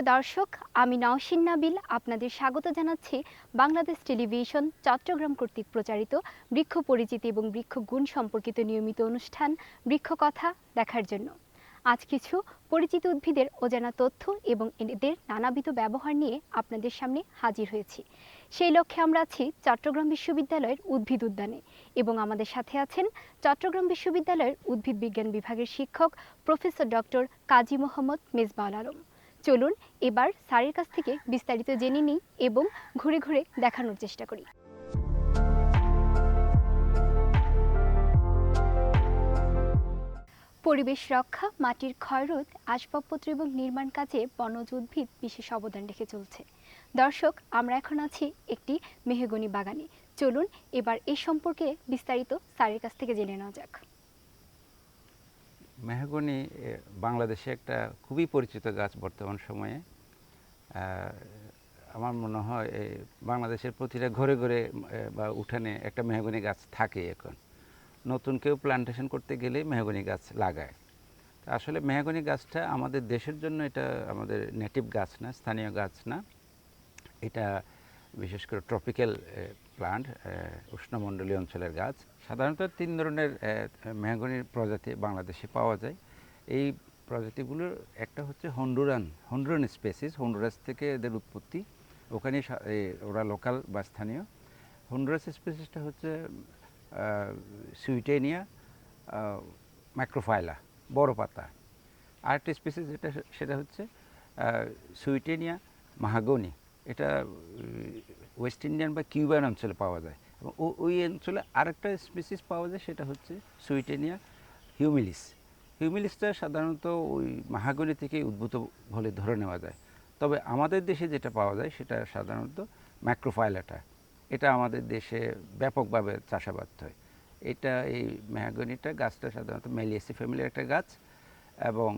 সুপ্রিয় দর্শক, আমি নওশিন নাবিল আপনাদের স্বাগত জানাচ্ছি বাংলাদেশ টেলিভিশন, চট্টগ্রাম কর্তৃক প্রচারিত বৃক্ষ পরিচিতি এবং বৃক্ষ গুণ সম্পর্কিত নিয়মিত অনুষ্ঠান বৃক্ষ কথা দেখার জন্য। আজ কিছু পরিচিত উদ্ভিদের অজানা তথ্য এবং এদের নানাবিধ ব্যবহার নিয়ে আপনাদের সামনে হাজির হয়েছি। সেই লক্ষ্যে আমরা আছি চট্টগ্রাম বিশ্ববিদ্যালয়ের উদ্ভিদ উদ্যানে এবং আমাদের সাথে আছেন চট্টগ্রাম বিশ্ববিদ্যালয়ের উদ্ভিদ বিজ্ঞান বিভাগের শিক্ষক প্রফেসর ডক্টর কাজী মোহাম্মদ মেজবাউল আলম। চলুন এবার স্যারের কাছ থেকে বিস্তারিত জেনে নিই এবং ঘুরে ঘুরে দেখানোর চেষ্টা করি। পরিবেশ রক্ষা, মাটির ক্ষয়রোধ, আসবাবপত্র এবং নির্মাণ কাজে বনজ উদ্ভিদ বিশেষ অবদান রেখে চলছে। দর্শক, আমরা এখন আছি একটি মেহগনি বাগানে। চলুন এবার এই সম্পর্কে বিস্তারিত স্যারের কাছ থেকে জেনে নেওয়া যাক। মেহগনি বাংলাদেশে একটা খুবই পরিচিত গাছ বর্তমান সময়ে। আমার মনে হয় বাংলাদেশের প্রতিটা ঘরে ঘরে বা উঠানে একটা মেহগনি গাছ থাকে এখন। নতুন কেউ প্লান্টেশন করতে গেলে মেহগনি গাছ লাগায়। আসলে মেহগনি গাছটা আমাদের দেশের জন্য এটা আমাদের নেটিভ গাছ না, স্থানীয় গাছ না। এটা বিশেষ করে ট্রপিক্যাল প্লান্ট উষ্ণমণ্ডলীয় অঞ্চলের গাছ। সাধারণত তিন ধরনের মেহগনির প্রজাতি বাংলাদেশে পাওয়া যায়। এই প্রজাতিগুলোর একটা হচ্ছে হন্ডুরান হন্ডুরান স্পেসিস হন্ডুরাস থেকে এদের উৎপত্তি। ওখানে ওরা লোকাল বা স্থানীয়। হন্ডুরাস স্পেসিসটা হচ্ছে সুইটেনিয়া ম্যাক্রোফাইলা বড় পাতা আরেকটা স্পেসিস যেটা, সেটা হচ্ছে সুইটেনিয়া মাহাগনি এটা ওয়েস্ট ইন্ডিয়ান বা কিউবান অঞ্চলে পাওয়া যায়। এবং ওই অঞ্চলে আরেকটা স্পিসিস পাওয়া যায়, সেটা হচ্ছে সুইটেনিয়া হিউমিলিস হিউমিলিসটা সাধারণত ওই মাহাগনি থেকে উদ্ভূত বলে ধরে নেওয়া যায়। তবে আমাদের দেশে যেটা পাওয়া যায়, সেটা সাধারণত ম্যাক্রোফাইলাটা এটা আমাদের দেশে ব্যাপকভাবে চাষাবাদ হয়। এটা এই মেহাগনিটা গাছটা সাধারণত মেলিয়েসি ফ্যামিলির একটা গাছ। এবং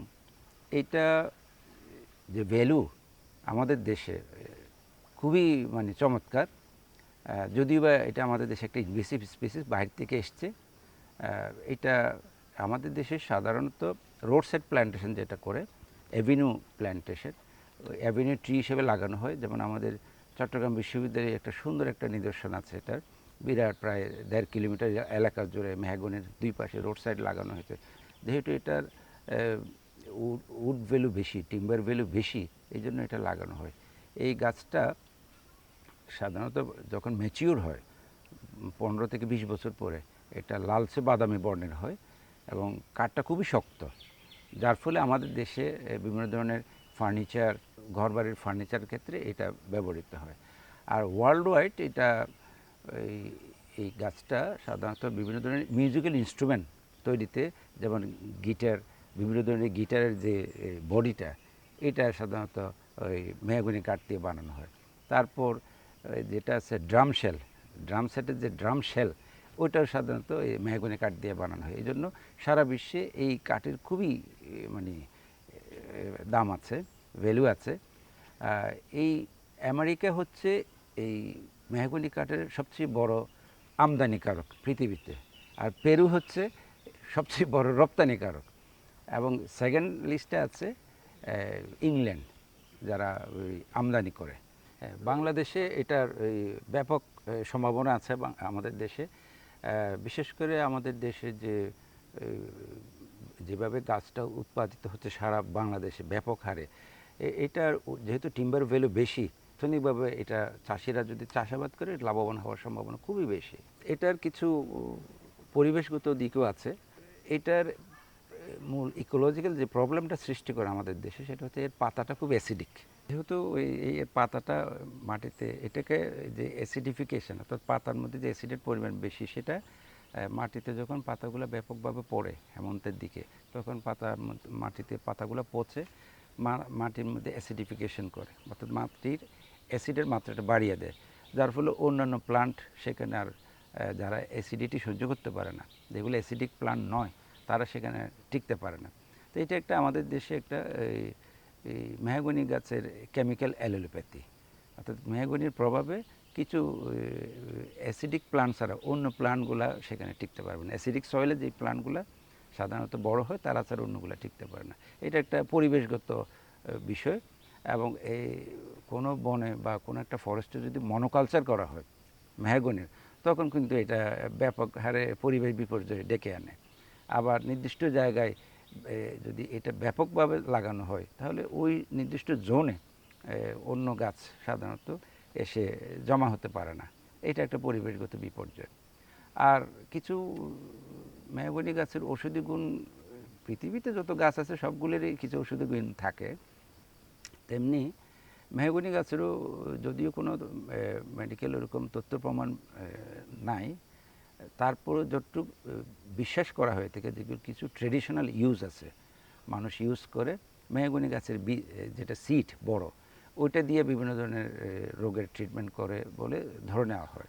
এটা যে ভ্যালু আমাদের দেশে খুবই মানে চমৎকার। যদিও বা এটা আমাদের দেশে একটা ইনভেসিভ স্পিসিস বাইরে থেকে এসছে। এটা আমাদের দেশে সাধারণত রোড সাইড প্ল্যান্টেশন যেটা করে অ্যাভিনিউ প্ল্যান্টেশন অ্যাভিনিউ ট্রি হিসেবে লাগানো হয়। যেমন আমাদের চট্টগ্রাম বিশ্ববিদ্যালয়ে একটা সুন্দর একটা নিদর্শন আছে এটার। বিরাট প্রায় দেড় কিলোমিটার এলাকা জুড়ে মেহাগনের দুই পাশে রোড সাইড লাগানো হয়েছে। যেহেতু এটার উড ভ্যালু বেশি টিম্বার ভ্যালু বেশি, এই জন্য এটা লাগানো হয়। এই গাছটা সাধারণত যখন ম্যাচিওর হয়, পনেরো থেকে বিশ বছর পরে এটা লালচে বাদামি বর্ণের হয় এবং কাঠটা খুবই শক্ত। যার ফলে আমাদের দেশে বিভিন্ন ধরনের ফার্নিচার ঘরবাড়ির ফার্নিচার ক্ষেত্রে এটা ব্যবহৃত হয়। আর ওয়ার্ল্ড ওয়াইড এটা, এই গাছটা সাধারণত বিভিন্ন ধরনের মিউজিক্যাল ইনস্ট্রুমেন্ট তৈরিতে, যেমন গিটার, বিভিন্ন ধরনের গিটারের যে বডিটা, এটা সাধারণত ওই মেহগুনি কাঠ দিয়ে বানানো হয়। তারপর যেটা আছে ড্রাম শেল, ড্রাম সেটের যে ড্রাম শেল, ওইটাও সাধারণত এই মেহগুনি কাঠ দিয়ে বানানো হয়। এই জন্য সারা বিশ্বে এই কাঠের খুবই মানে দাম আছে ভ্যালু আছে। এই আমেরিকা হচ্ছে এই মেহগুনি কাঠের সবচেয়ে বড় আমদানিকারক পৃথিবীতে। আর পেরু হচ্ছে সবচেয়ে বড় রপ্তানিকারক। এবং সেকেন্ড লিস্টে আছে ইংল্যান্ড, যারা আমদানি করে। বাংলাদেশে এটার ব্যাপক সম্ভাবনা আছে আমাদের দেশে। বিশেষ করে আমাদের দেশে যে যেভাবে গাছটা উৎপাদিত হচ্ছে সারা বাংলাদেশে ব্যাপক হারে এটার যেহেতু টিম্বার ভ্যালু বেশি অর্থনৈতিকভাবে এটা চাষিরা যদি চাষাবাদ করে, লাভবান হওয়ার সম্ভাবনা খুবই বেশি। এটার কিছু পরিবেশগত দিকও আছে। এটার মূল ইকোলজিক্যাল যে প্রবলেমটা সৃষ্টি করে আমাদের দেশে, সেটা হচ্ছে এর পাতাটা খুব অ্যাসিডিক যেহেতু ওই, এই পাতাটা মাটিতে, এটাকে যে অ্যাসিডিফিকেশন অর্থাৎ পাতার মধ্যে যে অ্যাসিডের পরিমাণ বেশি, সেটা মাটিতে যখন পাতাগুলো ব্যাপকভাবে পড়ে হেমন্তের দিকে, তখন পাতার মাটিতে পাতাগুলো পচে মাটির মধ্যে অ্যাসিডিফিকেশন করে, অর্থাৎ মাটির অ্যাসিডের মাত্রাটা বাড়িয়ে দেয়। যার ফলে অন্যান্য প্লান্ট সেখানে আর যারা অ্যাসিডিটি সহ্য করতে পারে না, যেগুলো অ্যাসিডিক প্লান্ট নয়, তারা সেখানে টিকতে পারে না। তো এটা একটা আমাদের দেশে একটা এই মেহগনি গাছের কেমিক্যাল অ্যালোপ্যাথি অর্থাৎ মেহগনির প্রভাবে কিছু অ্যাসিডিক প্লান্ট ছাড়া অন্য প্লান্টগুলা সেখানে টিকতে পারবে না। অ্যাসিডিক সয়েলে যে প্লান্টগুলা সাধারণত বড় হয়, তারা ছাড়া অন্যগুলা টিকতে পারে না। এটা একটা পরিবেশগত বিষয় এবং এই কোনো বনে বা কোনো একটা ফরেস্টে যদি মনোকালচার করা হয় মেহগনির, তখন কিন্তু এটা ব্যাপক হারে পরিবেশ বিপর্যয় ডেকে আনে। আবার নির্দিষ্ট জায়গায় যদি এটা ব্যাপকভাবে লাগানো হয়, তাহলে ওই নির্দিষ্ট জোনে অন্য গাছ সাধারণত এসে জমা হতে পারে না। এটা একটা পরিবেশগত বিপর্যয়। আর কিছু মেহগনি গাছের ঔষধি গুণ, পৃথিবীতে যত গাছ আছে সবগুলোরই কিছু ঔষধি গুণ থাকে, তেমনি মেহগনি গাছেরও যদিও কোনো মেডিকেল ওরকম তথ্য প্রমাণ নাই তারপরও যতটুকু বিশ্বাস করা হয়ে থাকে যেগুলো কিছু ট্রেডিশনাল ইউজ আছে। মানুষ ইউজ করে, মেহগনি গাছের যেটা সিট বড়, ওইটা দিয়ে বিভিন্ন ধরনের রোগের ট্রিটমেন্ট করে বলে ধরে নেওয়া হয়।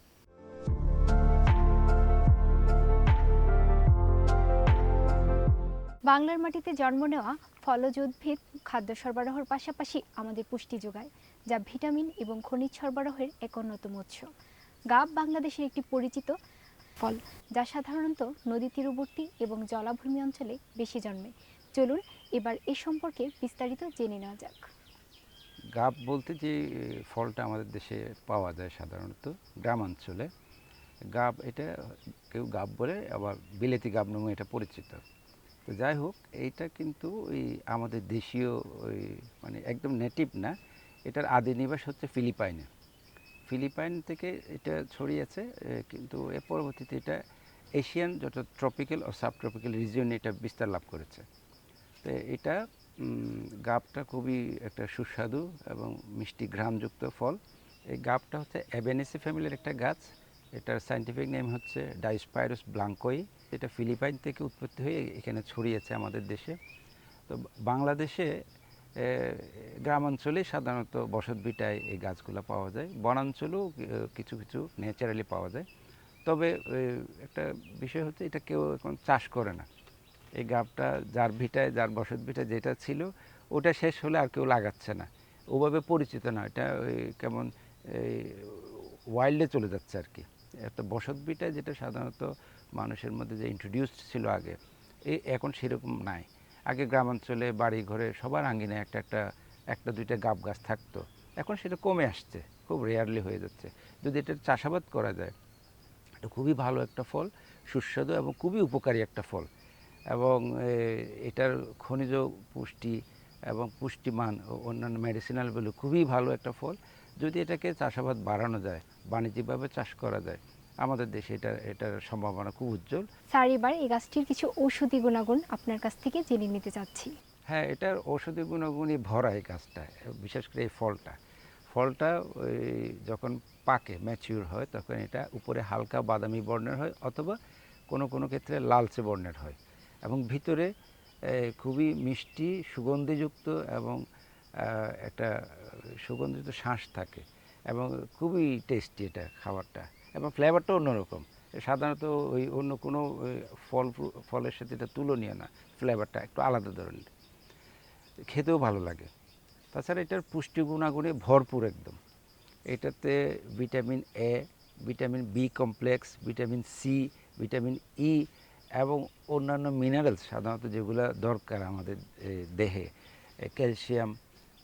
বাংলার মাটিতে জন্ম নেওয়া ফলজ উদ্ভিদ খাদ্য সরবরাহের পাশাপাশি আমাদের পুষ্টি যোগায়, যা ভিটামিন এবং খনিজ সরবরাহের এক অন্যতম উৎস। গাব বাংলাদেশের একটি পরিচিত ফল, যা সাধারণত নদী তীরবর্তী এবং জলাভূমি অঞ্চলে বেশি জন্মে। চলুন এবার এ সম্পর্কে বিস্তারিত জেনে নেওয়া যাক। গাব বলতে যে, ফলটা আমাদের দেশে পাওয়া যায় সাধারণত গ্রামাঞ্চলে। গাব এটা কেউ গাব বলে, আবার বিলেতি গাব নামে এটা পরিচিত। তো যাই হোক, এইটা কিন্তু ওই আমাদের দেশীয় ওই মানে একদম নেটিভ না। এটার আদি নিবাস হচ্ছে ফিলিপাইনে। ফিলিপাইন থেকে এটা ছড়িয়েছে কিন্তু এর পরবর্তীতে এটা এশিয়ান যত ট্রপিক্যাল ও সাব ট্রপিক্যাল রিজিয়নে এটা বিস্তার লাভ করেছে। তো এটা গাবটা খুবই একটা সুস্বাদু এবং মিষ্টি ঘ্রাণযুক্ত ফল। এই গাবটা হচ্ছে অ্যাবেনেসি ফ্যামিলির একটা গাছ। এটার সাইন্টিফিক নেম হচ্ছে ডাইস্পাইরুস ব্লাঙ্কই এটা ফিলিপাইন থেকে উৎপত্তি হয়ে এখানে ছড়িয়েছে আমাদের দেশে। তো বাংলাদেশে গ্রামাঞ্চলে সাধারণত বসত ভিটায় এই গাছগুলো পাওয়া যায়। বনাঞ্চলেও কিছু কিছু ন্যাচারালি পাওয়া যায়। তবে একটা বিষয় হচ্ছে এটা কেউ এখন চাষ করে না। এই গাবটা যার ভিটায়, যার বসত ভিটায় যেটা ছিল, ওটা শেষ হলে আর কেউ লাগাচ্ছে না। ওভাবে পরিচিত না। এটা ওই কেমন এই ওয়াইল্ডে চলে যাচ্ছে আর কি। একটা বসত ভিটায় যেটা সাধারণত মানুষের মধ্যে যে ইন্ট্রোডিউসড ছিল আগে এখন সেরকম নাই। আগে গ্রামাঞ্চলে, বাড়ি, ঘরে সবার আঙ্গিনে একটা একটা একটা, দুইটা গাব গাছ থাকতো। এখন সেটা কমে আসছে, খুব রেয়ারলি হয়ে যাচ্ছে। যদি এটার চাষাবাদ করা যায়, এটা খুবই ভালো একটা ফল, সুস্বাদু এবং খুবই উপকারী একটা ফল। এবং এটার খনিজ পুষ্টি এবং পুষ্টিমান ও অন্যান্য মেডিসিনাল ভ্যালু খুবই ভালো একটা ফল। যদি এটাকে চাষাবাদ বাড়ানো যায়, বাণিজ্যিকভাবে চাষ করা যায় আমাদের দেশে এটা এটার সম্ভাবনা খুব উজ্জ্বল। স্যার এবার এই গাছটির কিছু ঔষধি গুণাগুণ আপনার কাছ থেকে জেনে নিতে চাচ্ছি। হ্যাঁ এটার ঔষধি গুণাগুণই ভরা এই গাছটা বিশেষ করে এই ফলটা। ফলটা ওই যখন পাকে ম্যাচিউর হয় তখন এটা উপরে হালকা বাদামি বর্ণের হয় অথবা কোনো কোনো ক্ষেত্রে লালচে বর্ণের হয়। এবং ভিতরে খুবই মিষ্টি সুগন্ধিযুক্ত এবং একটা সুগন্ধিত শ্বাস থাকে। এবং খুবই টেস্টি এটা খাবারটা। এবং ফ্লেভারটা অন্যরকম। সাধারণত ওই অন্য কোনো ফল ফলের সাথে এটা তুলনীয় না। ফ্লেভারটা একটু আলাদা ধরনের। খেতেও ভালো লাগে। তাছাড়া এটার পুষ্টি গুণাগুণে ভরপুর একদম। এটাতে vitamin A vitamin B complex vitamin C vitamin E এবং অন্যান্য মিনারেলস সাধারণত যেগুলো দরকার আমাদের দেহে। Calcium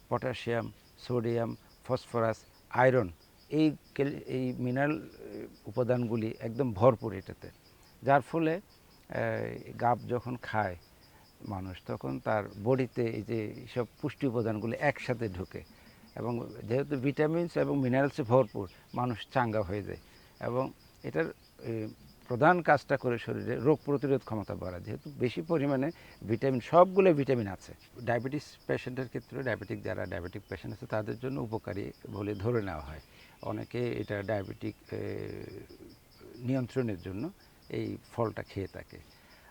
potassium sodium phosphorus iron এই এই মিনারেল উপাদানগুলি একদম ভরপুর এটাতে। যার ফলে গাব যখন খায়, মানুষ তখন তার বডিতে এই যে সব পুষ্টি উপাদানগুলি একসাথে ঢোকে এবং যেহেতু ভিটামিনস এবং মিনারেলসে ভরপুর, মানুষ চাঙ্গা হয়ে যায় এবং এটার প্রধান কাজটা করে শরীরে রোগ প্রতিরোধ ক্ষমতা বাড়ায়। যেহেতু বেশি পরিমাণে ভিটামিন, সবগুলো ভিটামিন আছে। ডায়াবেটিস পেশেন্টের ক্ষেত্রে, ডায়াবেটিক যারা ডায়াবেটিক পেশেন্ট আছে, তাদের জন্য উপকারী বলে ধরে নেওয়া হয়। অনেকে এটা ডায়াবেটিক নিয়ন্ত্রণের জন্য এই ফলটা খেয়ে থাকে।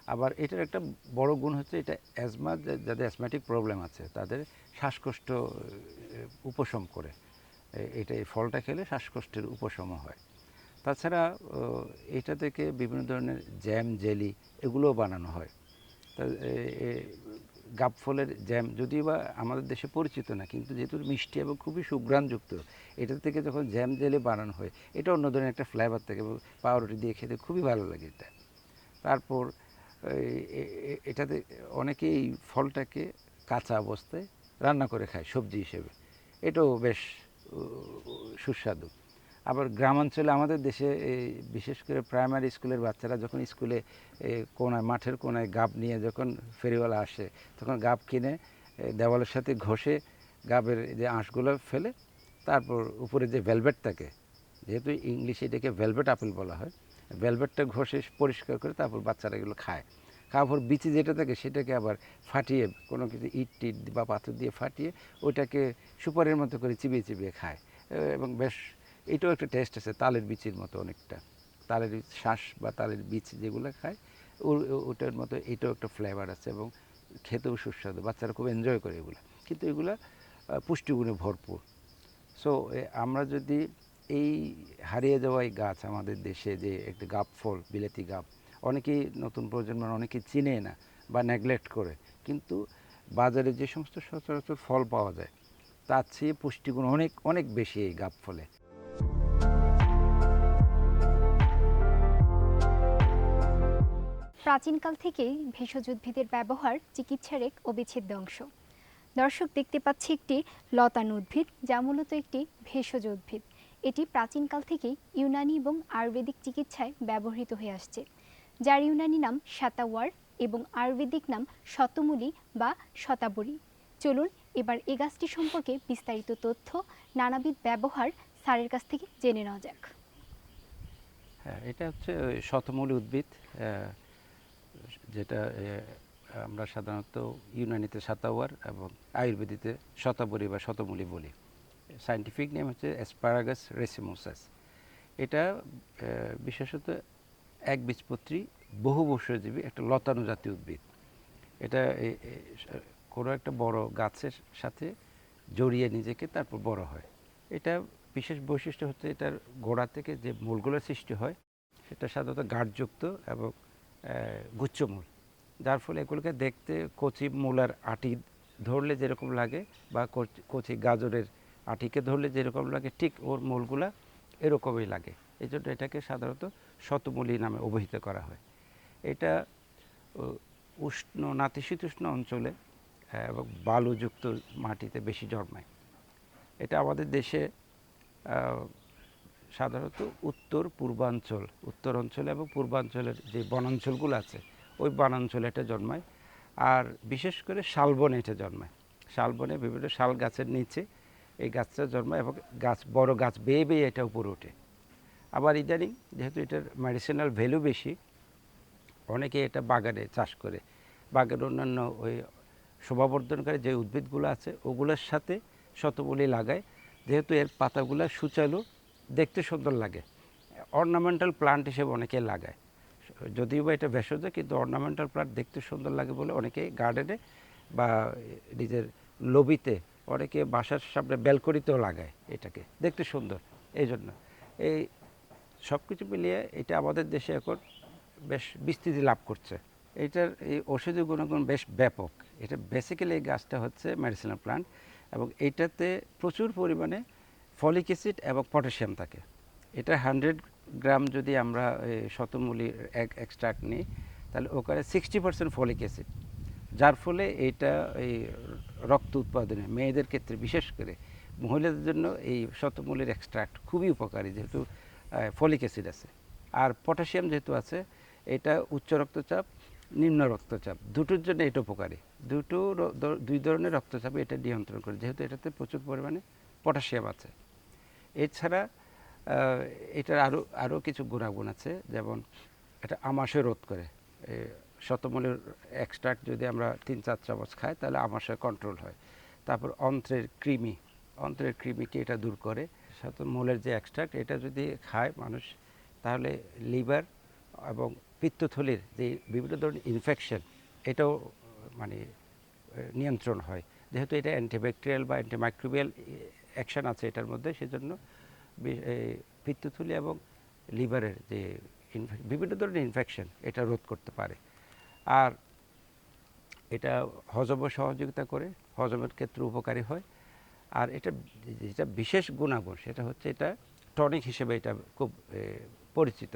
আবার এটার একটা বড় গুণ হচ্ছে এটা অ্যাজমা যাদের অ্যাসমেটিক প্রবলেম আছে, তাদের শ্বাসকষ্ট উপশম করে। এটা এই ফলটা খেলে শ্বাসকষ্টের উপশম হয়। তাছাড়া এটা থেকে বিভিন্ন ধরনের জ্যাম, জেলি এগুলোও বানানো হয়। তা এ- এ- গাব ফলের জ্যাম, যদিও বা আমাদের দেশে পরিচিত না, কিন্তু যেহেতু মিষ্টি এবং খুবই সুঘ্রাণযুক্ত, এটা থেকে যখন জ্যাম জেলি বানানো হয়, এটা অন্য ধরনের একটা ফ্লেভার থাকে এবং পাউরুটি দিয়ে খেতে খুবই ভালো লাগে এটা। তারপর এটাতে অনেকেই এই ফলটাকে কাঁচা অবস্থায় রান্না করে খায়, সবজি হিসেবে। এটাও বেশ সুস্বাদু। আবার গ্রামাঞ্চলে আমাদের দেশে বিশেষ করে প্রাইমারি স্কুলের বাচ্চারা যখন স্কুলে কোনায়, মাঠের কোনায় গাব নিয়ে যখন ফেরিওয়ালা আসে, তখন গাব কিনে দেওয়ালের সাথে ঘষে গাবের যে আঁশগুলো ফেলে, তারপর উপরে যে ভেলভেট থাকে, যেহেতু ইংলিশে এটাকে ভেলভেট আপেল বলা হয় ভেলভেটটা ঘষে পরিষ্কার করে তারপর বাচ্চারা এগুলো খায়। পর বিচি যেটা থাকে সেটাকে আবার ফাটিয়ে কোনো কিছু ইট টিট বা পাথর দিয়ে ফাটিয়ে ওইটাকে সুপারের মতো করে চিবিয়ে চিবিয়ে খায়। এবং বেশ এটাও একটা টেস্ট আছে, তালের বিচির মতো অনেকটা। তালের শ্বাস বা তালের বীজ যেগুলো খায় ওটার মতো এটাও একটা ফ্লেভার আছে এবং খেতেও সুস্বাদু, বাচ্চারা খুব এনজয় করে এগুলো। কিন্তু এগুলো পুষ্টিগুণে ভরপুর। সো আমরা যদি এই হারিয়ে যাওয়া এই গাছ আমাদের দেশে যে একটা গাব ফল, বিলেতি গাব, অনেকেই নতুন প্রজন্মের অনেকেই চিনে না বা নেগলেক্ট করে। কিন্তু বাজারে যে সমস্ত সচরাচর ফল পাওয়া যায়, তার চেয়ে পুষ্টিগুণ অনেক অনেক বেশি এই গাব ফলে। প্রাচীনকাল থেকেই ভেষজ উদ্ভিদের ব্যবহার চিকিৎসার এক অবিচ্ছেদ্য অংশ। দর্শক দেখতে পাচ্ছি একটি লতানো উদ্ভিদ, যা মূলত একটি ভেষজ উদ্ভিদ। এটি প্রাচীনকাল থেকেই ইউনানি এবং আয়ুর্বেদিক চিকিৎসায় ব্যবহৃত হয়ে আসছে। যার ইউনানি নাম সাতাওয়ার এবং আয়ুর্বেদিক নাম শতমূলি বা শতাবরী। চলুন এবার এ গাছটি সম্পর্কে বিস্তারিত তথ্য, নানাবিধ ব্যবহার স্যারের কাছ থেকে জেনে নেওয়া যাক। হ্যাঁ এটা হচ্ছে শতমূলী উদ্ভিদ। যেটা আমরা সাধারণত ইউনানিতে সাতাওয়ার এবং আয়ুর্বেদিতে শতাবরী বা শতমূলী বলি। সাইন্টিফিক নেম হচ্ছে অ্যাসপারাগাস রেসিমোসাস এটা বিশেষত একবীজপত্রী বহু বর্ষজীবী একটা লতানো জাতীয় উদ্ভিদ। এটা কোনো একটা বড় গাছের সাথে জড়িয়ে নিজেকে তারপর বড় হয়। এটা বিশেষ বৈশিষ্ট্য হচ্ছে এটার গোড়া থেকে যে মূলগুলো সৃষ্টি হয়, সেটা সাধারণত গাঢ়যুক্ত এবং গুচ্ছমূল। যার ফলে এগুলোকে দেখতে কচি মূলার আটি ধরলে যেরকম লাগে বা কচি- গাজরের আটিকে ধরলে যেরকম লাগে, ঠিক ওর মূলগুলা এরকমই লাগে। এই জন্য এটাকে সাধারণত শতমূলী নামে অভিহিত করা হয়। এটা উষ্ণ, নাতিশীতোষ্ণ অঞ্চলে এবং বালুযুক্ত মাটিতে বেশি জন্মায়। এটা আমাদের দেশে সাধারণত উত্তর পূর্বাঞ্চল, উত্তর অঞ্চলে এবং পূর্বাঞ্চলের যে বনাঞ্চলগুলো আছে, ওই বনাঞ্চলে এটা জন্মায়। আর বিশেষ করে শালবনে এটা জন্মায়। শালবনে বিভিন্ন শাল গাছের নিচে এই গাছটা জন্মায় এবং গাছ, বড় গাছ বেয়ে বেয়ে এটা উপরে ওঠে। আবার ইদানিং যেহেতু এটার মেডিসিনাল ভ্যালু বেশি, অনেকে এটা বাগানে চাষ করে। বাগানের অন্যান্য ওই শোভাবর্ধনকারী যে উদ্ভিদগুলো আছে, ওগুলোর সাথে শতবলি লাগায়। যেহেতু এর পাতাগুলো সুচালু দেখতে সুন্দর লাগে। অর্নামেন্টাল প্লান্ট হিসেবে অনেকে লাগায়। যদিও বা এটা ভেষজ, কিন্তু অর্নামেন্টাল প্লান্ট দেখতে সুন্দর লাগে বলে অনেকে গার্ডেনে বা নিজের লবিতে অনেকে বাসার সামনে ব্যালকনিতেও লাগায় এটাকে। দেখতে সুন্দর এই জন্য এই সব কিছু মিলিয়ে এটা আমাদের দেশে এখন বেশ বিস্তৃতি লাভ করছে। এটার এই ঔষধি গুণগুণ বেশ ব্যাপক। এটা বেসিক্যালি এই গাছটা হচ্ছে মেডিসিনাল প্লান্ট এবং এইটাতে প্রচুর পরিমাণে ফলিক অ্যাসিড এবং পটাশিয়াম থাকে। এটা হান্ড্রেড গ্রাম যদি আমরা এই শতমূলী এক এক্সট্রাক্ট নিই, তাহলে ওখানে সিক্সটি পার্সেন্ট ফলিক অ্যাসিড। যার ফলে এইটা এই রক্ত উৎপাদনে, মেয়েদের ক্ষেত্রে বিশেষ করে মহিলাদের জন্য এই শতমূলের এক্সট্রাক্ট খুবই উপকারী যেহেতু ফলিক অ্যাসিড আছে। আর পটাশিয়াম যেহেতু আছে, এটা উচ্চ রক্তচাপ, নিম্ন রক্তচাপ, দুটোর জন্য এটা উপকারী। দুটো দুই ধরনের রক্তচাপ এটা নিয়ন্ত্রণ করে, যেহেতু এটাতে প্রচুর পরিমাণে পটাশিয়াম আছে। এছাড়া এটার আরও আরও কিছু গুণাগুণ আছে, যেমন এটা আমাশয় রোধ করে। শতমূলের এক্সট্রাক্ট যদি আমরা তিন চার চামচ খাই, তাহলে আমাশয় কন্ট্রোল হয়। তারপর অন্ত্রের কৃমি, অন্ত্রের কৃমিকে এটা দূর করে। শতমূলের যে এক্সট্রাক্ট এটা যদি খায় মানুষ, তাহলে লিভার এবং পিত্তথলির যে বিভিন্ন ধরনের ইনফেকশন এটাও মানে নিয়ন্ত্রণ হয়। যেহেতু এটা অ্যান্টিব্যাকটেরিয়াল বা অ্যান্টিমাইক্রোবিয়াল অ্যাকশন আছে এটার মধ্যে, সেজন্য এই এবং লিভারের যে বিভিন্ন ধরনের ইনফেকশন এটা রোধ করতে পারে। আর এটা হজমে সহযোগিতা করে, হজমের ক্ষেত্রে উপকারী হয়। আর এটা যেটা বিশেষ গুণাগুণ, সেটা হচ্ছে এটা টনিক হিসেবে এটা খুব পরিচিত।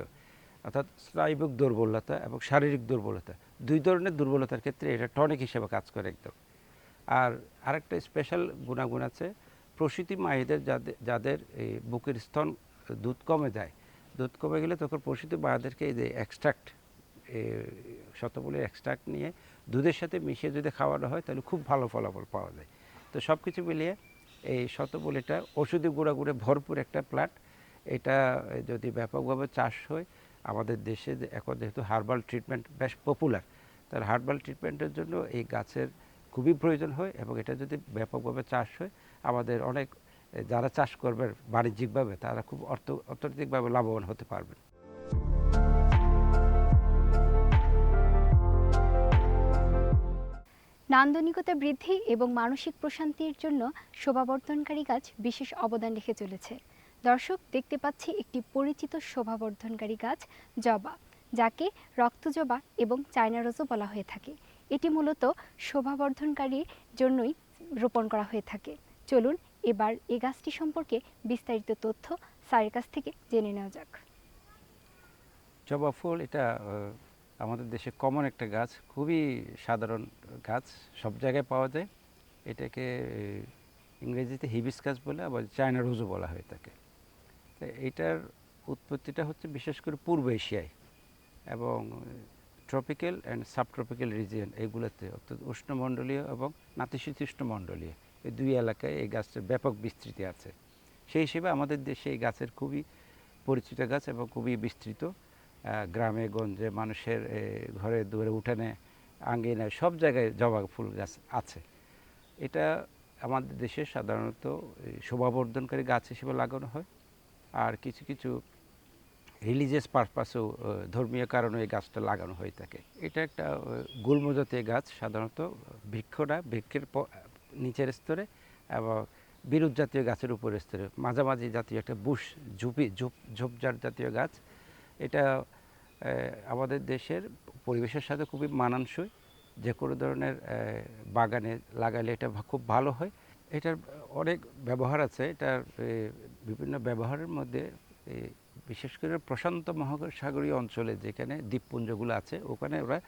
অর্থাৎ স্নায়বিক দুর্বলতা এবং শারীরিক দুর্বলতা, দুই ধরনের দুর্বলতার ক্ষেত্রে এটা টনিক হিসেবে কাজ করে একদম। আর আরেকটা স্পেশাল গুণাগুণ আছে প্রসূতি মায়েদের যাদের যাদের এই বুকের স্তন দুধ কমে যায় দুধ কমে গেলে তখন প্রসূতি মায়েদেরকে এই যে এক্সট্রাক্ট শতবলের এক্সট্রাক্ট নিয়ে দুধের সাথে মিশিয়ে যদি খাওয়ানো হয়, তাহলে খুব ভালো ফলাফল পাওয়া যায়। তো সব কিছু মিলিয়ে এই শতবলিটা ওষুধি গুঁড়া গুঁড়ে ভরপুর একটা প্লান্ট এটা যদি ব্যাপকভাবে চাষ হয়, আমাদের দেশে এখন যেহেতু হার্বাল ট্রিটমেন্ট বেশ পপুলার তার হার্বাল ট্রিটমেন্টের জন্য এই গাছের খুবই প্রয়োজন হয় এবং এটা যদি ব্যাপকভাবে চাষ হয় আমাদের অনেক যারা চাষ করবে বাণিজ্যিকভাবে, তারা খুব অর্থ, অর্থনৈতিকভাবে লাভবান হতে পারবেন। নান্দনিকতা বৃদ্ধি এবং মানসিক প্রশান্তির জন্য শোভাবর্ধনকারী গাছ বিশেষ অবদান রেখে চলেছে। দর্শক, দেখতে পাচ্ছি একটি পরিচিত শোভাবর্ধনকারী গাছ, জবা, যাকে রক্তজবা এবং চায়না রোজও বলা হয়ে থাকে। এটি মূলত শোভাবর্ধনকারীর জন্যই রোপণ করা হয়ে থাকে। চলুন এবার এই গাছটি সম্পর্কে বিস্তারিত তথ্য স্যারের কাছ থেকে জেনে নেওয়া যাক। জবা ফুল, এটা আমাদের দেশে কমন একটা গাছ, খুবই সাধারণ গাছ, সব জায়গায় পাওয়া যায়। এটাকে ইংরেজিতে হিবিস গাছ বলে, আবার চায়না রোজও বলা হয়ে থাকে তো এইটার উৎপত্তিটা হচ্ছে বিশেষ করে পূর্ব এশিয়ায় এবং ট্রপিক্যাল অ্যান্ড সাবট্রপিক্যাল রিজিয়ন এগুলোতে, অর্থাৎ উষ্ণমণ্ডলীয় এবং নাতিশীতোষ্ণমণ্ডলীয়। এই দুই এলাকায় এই গাছটার ব্যাপক বিস্তৃতি আছে। সেই হিসেবে আমাদের দেশে এই গাছের খুবই পরিচিত গাছ এবং খুবই বিস্তৃত। গ্রামে গঞ্জে মানুষের ঘরে দুয়ারে উঠানে আঙ্গিনায় সব জায়গায় জবা ফুল গাছ আছে। এটা আমাদের দেশে সাধারণত শোভাবর্ধনকারী গাছ হিসেবে লাগানো হয়। আর কিছু কিছু রিলিজিয়াস পারপাসেও ধর্মীয় কারণে এই গাছটা লাগানো হয়ে থাকে। এটা একটা আহ, গুল্ম জাতীয় গাছ সাধারণত বৃক্ষটা বৃক্ষের নিচের স্তরে এবং বিরুৎ জাতীয় গাছের উপরের স্তরে। মাঝামাঝি জাতীয় একটা বুশ, ঝুপি, ঝোপ, ঝোপঝাড় জাতীয় গাছ। এটা আমাদের দেশের পরিবেশের সাথে খুবই মানানসই। যে কোনো ধরনের বাগানে লাগালে এটা খুব ভালো হয়। এটার অনেক ব্যবহার আছে। এটার বিভিন্ন ব্যবহারের মধ্যে বিশেষ করে প্রশান্ত মহাসাগরীয় অঞ্চলে যেখানে দ্বীপপুঞ্জগুলো আছে, ওখানে ওরা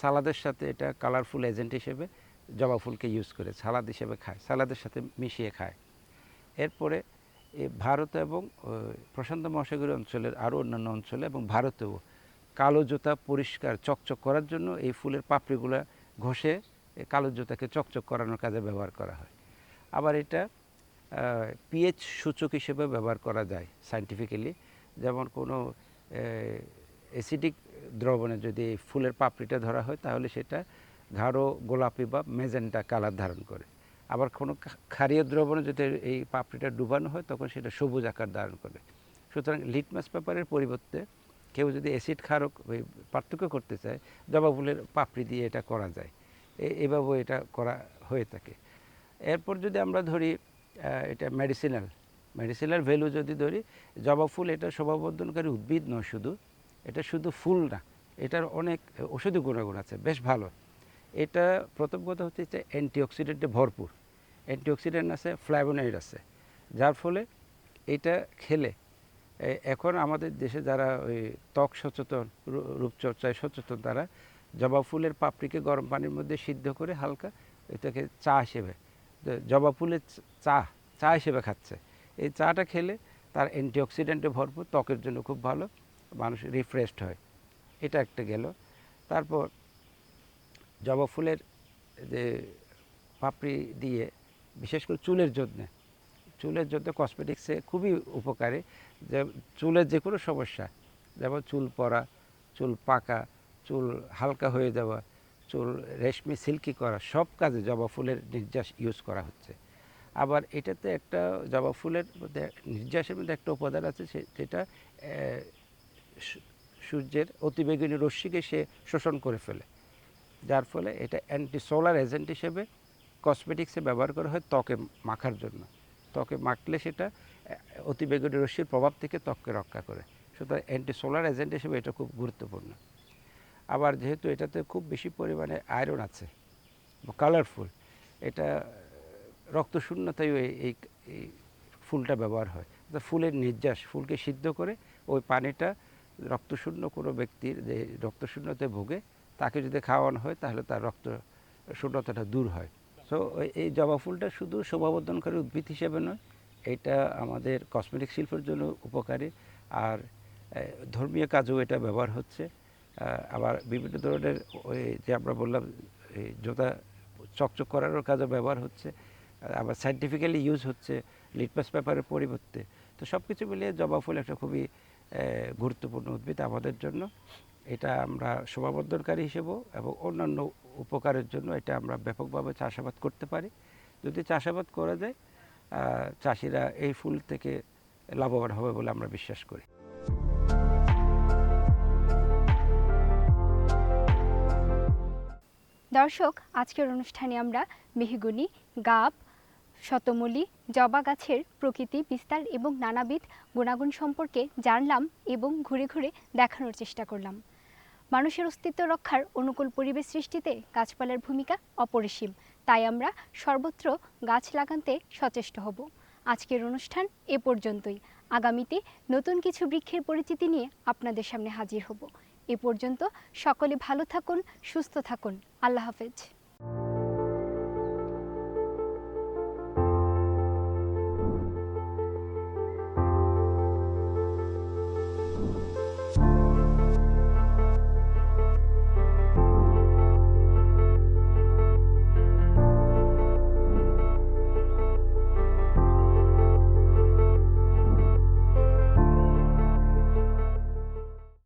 সালাদের সাথে এটা কালারফুল এজেন্ট হিসেবে জবা ফুলকে ইউজ করে, সালাদ হিসেবে খায়, সালাদের সাথে মিশিয়ে খায়। এরপরে ভারত এবং প্রশান্ত মহাসাগরীয় অঞ্চলের আরও অন্যান্য অঞ্চলে এবং ভারতেও কালো জুতা পরিষ্কার চকচক করার জন্য এই ফুলের পাপড়িগুলো ঘষে কালো জুতাকে চকচক করানোর কাজে ব্যবহার করা হয়। আবার এটা পিএইচ সূচক হিসেবে ব্যবহার করা যায় সাইন্টিফিক্যালি যেমন কোনো অ্যাসিডিক দ্রবণে যদি ফুলের পাপড়িটা ধরা হয়, তাহলে সেটা গাঢ় গোলাপি বা মেজেন্টা কালার ধারণ করে। আবার কোনো ক্ষারীয় দ্রবণে যদি এই পাপড়িটা ডুবানো হয়, তখন সেটা সবুজ আকার ধারণ করে। সুতরাং লিটমাস পেপারের পরিবর্তে কেউ যদি অ্যাসিড ক্ষারক ওই পার্থক্য করতে চায় জবা ফুলের পাপড়ি দিয়ে এটা করা যায়। এ- এভাবেও এটা করা হয়ে থাকে। এরপর যদি আমরা ধরি এটা মেডিসিনাল। মেডিসিনাল ভ্যালু যদি ধরি জবা ফুল এটা শোভাবর্ধনকারী উদ্ভিদ নয় শুধু, এটা শুধু ফুল না, এটার অনেক ওষুধি গুণাগুণ আছে, বেশ ভালো। এটা প্রথম কথা হচ্ছে যে অ্যান্টিঅক্সিডেন্টে ভরপুর। অ্যান্টিঅক্সিডেন্ট আছে ফ্ল্যাভোনয়েড আছে। যার ফলে এটা খেলে। এখন আমাদের দেশে যারা ওই ত্বক সচেতন রূপচর্চায় সচেতন, তারা জবা ফুলের পাপড়িকে গরম পানির মধ্যে সিদ্ধ করে হালকা এটাকে চা হিসেবে জবা ফুলের চা চা হিসেবে খাচ্ছে। এই চাটা খেলে তার অ্যান্টিঅক্সিডেন্টে ভরপুর, ত্বকের জন্য খুব ভালো, মানুষ রিফ্রেশড হয়। এটা একটা গেল। তারপর জবা ফুলের যে পাপড়ি দিয়ে, বিশেষ করে চুলের জন্যে চুলের জন্য কসমেটিক্সে খুবই উপকারী। যে চুলের যে কোনো সমস্যা, যেমন চুল পড়া, চুল পাকা, চুল হালকা হয়ে যাওয়া, চুল রেশমি সিল্কি করা, সব কাজে জবা ফুলের নির্যাস ইউজ করা হচ্ছে। আবার এটাতে একটা জবা ফুলের মধ্যে নির্যাসের মধ্যে একটা উপাদান আছে, সে- যেটা সূর্যের অতিবেগুনি রশ্মিকে সে শোষণ করে ফেলে। যার ফলে এটা অ্যান্টি সোলার এজেন্ট হিসেবে কসমেটিক্সে ব্যবহার করা হয় ত্বকে মাখার জন্য। ত্বকে মাখলে সেটা অতিবেগুনি রশ্মির প্রভাব থেকে ত্বককে রক্ষা করে। সুতরাং অ্যান্টি সোলার এজেন্ট হিসেবে এটা খুব গুরুত্বপূর্ণ। আবার যেহেতু এটাতে খুব বেশি পরিমাণে আয়রন আছে কালারফুল এটা রক্তশূন্যতায় এই এই ফুলটা ব্যবহার হয়। ফুলের নির্যাস, ফুলকে সিদ্ধ করে ওই পানিটা রক্তশূন্য কোনো ব্যক্তির, যে রক্তশূন্যতে ভোগে তাকে যদি খাওয়ানো হয়, তাহলে তার রক্ত শূন্যতাটা দূর হয়। সো এই জবা ফুলটা শুধু শোভাবর্ধনকারী উদ্ভিদ হিসেবে নয়, এটা আমাদের কসমেটিক শিল্পের জন্য উপকারী। আর ধর্মীয় কাজেও এটা ব্যবহার হচ্ছে। আবার বিভিন্ন ধরনের ওই যে আমরা বললাম জোতা চকচক করারও কাজে ব্যবহার হচ্ছে। আবার সাইন্টিফিক্যালি ইউজ হচ্ছে লিটমাস পেপারের পরিবর্তে। তো সব কিছু মিলিয়ে জবা ফুল একটা খুবই গুরুত্বপূর্ণ উদ্ভিদ আমাদের জন্য। এটা আমরা শোভাবর্ধনকারী হিসেবেও এবং অন্যান্য উপকারের জন্য এটা আমরা ব্যাপকভাবে চাষাবাদ করতে পারি। যদি চাষাবাদ করা যায় চাষিরা এই ফুল থেকে লাভবান হবে বলে আমরা বিশ্বাস করি। দর্শক, আজকের অনুষ্ঠানে আমরা মেহগুনি, গাব, শতমূলী, জবা গাছের প্রকৃতি বিস্তার এবং নানাবিধ গুণাগুণ সম্পর্কে জানলাম এবং ঘুরে ঘুরে দেখানোর চেষ্টা করলাম। মানুষের অস্তিত্ব রক্ষার অনুকূল পরিবেশ সৃষ্টিতে গাছপালার ভূমিকা অপরিসীম। তাই আমরা সর্বত্র গাছ লাগাতে সচেষ্ট হব। আজকের অনুষ্ঠান এ পর্যন্তই। আগামীতে নতুন কিছু বৃক্ষের পরিচিতি নিয়ে আপনাদের সামনে হাজির হব। এ পর্যন্ত সকলে ভালো থাকুন, সুস্থ থাকুন। আল্লাহ হাফেজ।